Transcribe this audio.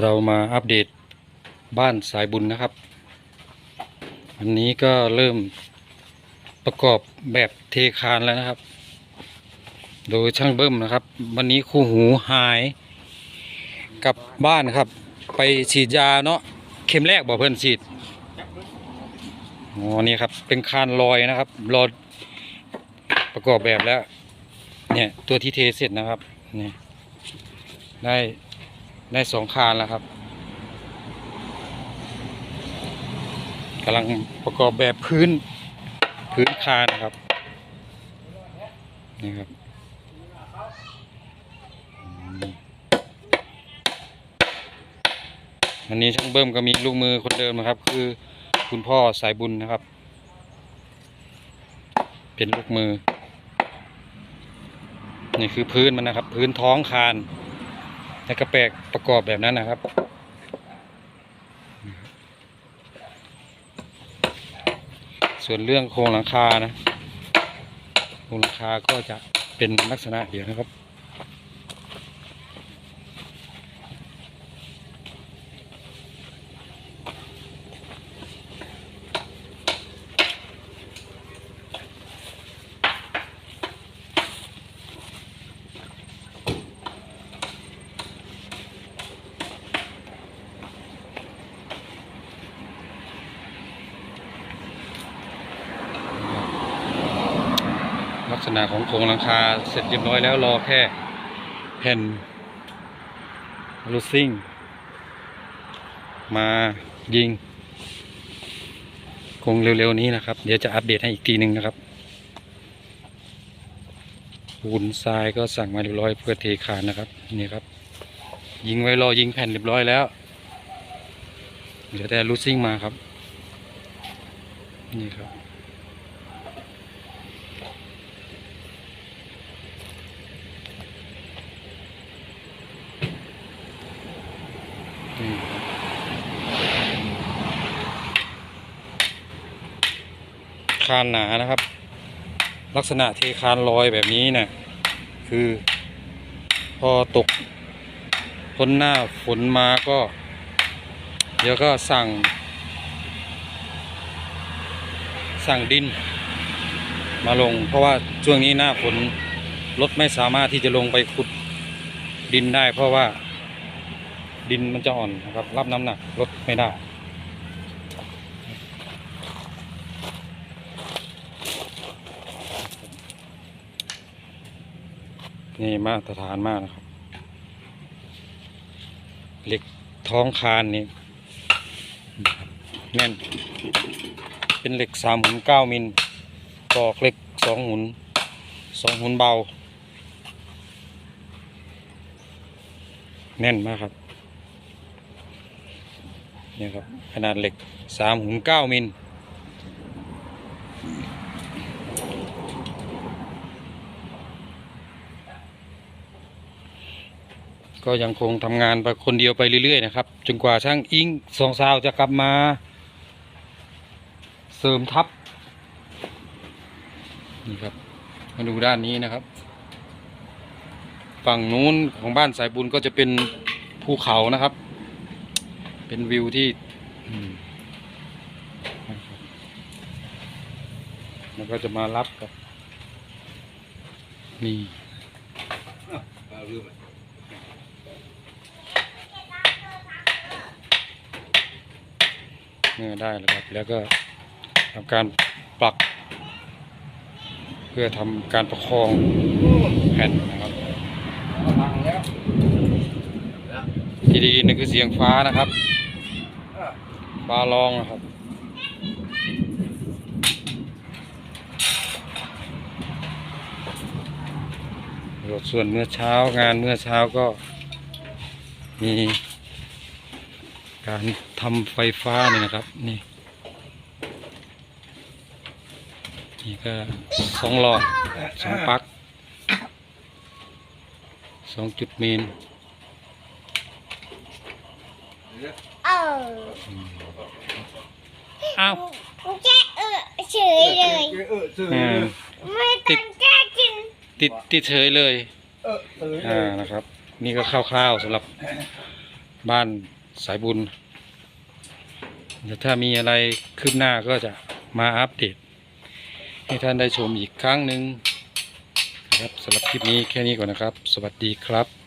เรามาอัปเดตบ้านสายบุญนะครับ อันนี้ก็เริ่มประกอบแบบเทคานแล้วนะครับ โดยช่างเบิ้มนะครับ วันนี้คู่หูหายกลับบ้านครับ ไปฉีดยาเนาะเข็มแรกบอกเพื่อนฉีดอ๋อนี่ครับ เป็นคานลอยนะครับรอประกอบแบบแล้ว เนี่ยตัวที่เทเสร็จนะครับนี่ได้ ได้สองคานแล้วครับกำลังประกอบแบบพื้นพื้นคานนะครับนี่ครับอันนี้ช่างเบิ้มก็มีลูกมือคนเดิมนะครับ คือคุณพ่อสายบุญนะครับ เป็นลูกมือ นี่คือพื้นมันนะครับ พื้นท้องคาน แล้วก็แปลกประกอบแบบนั้นนะครับ ส่วนเรื่องโครงหลังคานะ โครงหลังคาก็จะเป็นลักษณะเดียวนะครับ ษณะของโครงหลังคาเสร็จเรียบร้อยแล้วรอแค่แผ่นลูซิ่ง มายิง คงเร็วๆนี้นะครับ เดี๋ยวจะอัปเดตให้อีกทีหนึ่งนะครับปูนทรายก็สั่งมาเรียบร้อยเพื่อเทคานนะครับนี่ครับ ยิงไว้รอยิงแผ่นเรียบร้อยแล้วเหลือแต่ลูซิ่งมาครับ นี่ครับ คานหนานะครับ ลักษณะเทคานลอยแบบนี้นะคือพอตกพ้นหน้าฝนมาก็ เดี๋ยวก็สั่ง สั่งดิน มาลง เพราะว่าช่วงนี้หน้าฝนรถไม่สามารถที่จะลงไปขุดดินได้ เพราะว่าดินมันจะอ่อนนะครับ รับน้ำหนักรถไม่ได้ นี่มาตรฐานมากนะครับเหล็กท้องคานนี่แน่น เป็นเหล็กสามหุ่นเก้ามิลตอกเหล็กสองหุ่นสองหุ่นเบา แน่นมากครับนี่ครับขนาดเหล็กสามหุ่นเก้ามิล ก็ยังคงทำงานไปคนเดียวไปเรื่อยๆนะครับ จนกว่าช่างอิงสองสาวจะกลับมา เสริมทับนี่ครับ มาดูด้านนี้นะครับ ฝั่งนู้นของบ้านสายบุญก็จะเป็นภูเขานะครับ เป็นวิวที่อืมนะครับแล้วก็จะมารับกับนี่ เมื่อได้แล้วครับ แล้วก็ทำการปัก เพื่อทำการประคองแผ่นนะครับที่ไดีนี่คือเสียงฟ้านะครับ ฟ้าร้องนะครับส่วนเมื่อเช้างานเมื่อเช้าก็มี การทำไฟฟ้านี่นะครับ นี่ นี่ก็สองหลอดสองปลั๊กสองจุดเมนเอออ้าวแค่เออเฉยเลยอืมไม่ตั้งใจกินติดติดเฉยเลยอ่านะครับ นี่ก็คร่าวๆสำหรับบ้าน สายบุญเดี๋ยวถ้ามีอะไรคืบหน้าก็จะมาอัปเดต ให้ท่านได้ชมอีกครั้งหนึ่งนะครับสำหรับคลิปนี้แค่นี้ก่อนนะครับ สวัสดีครับ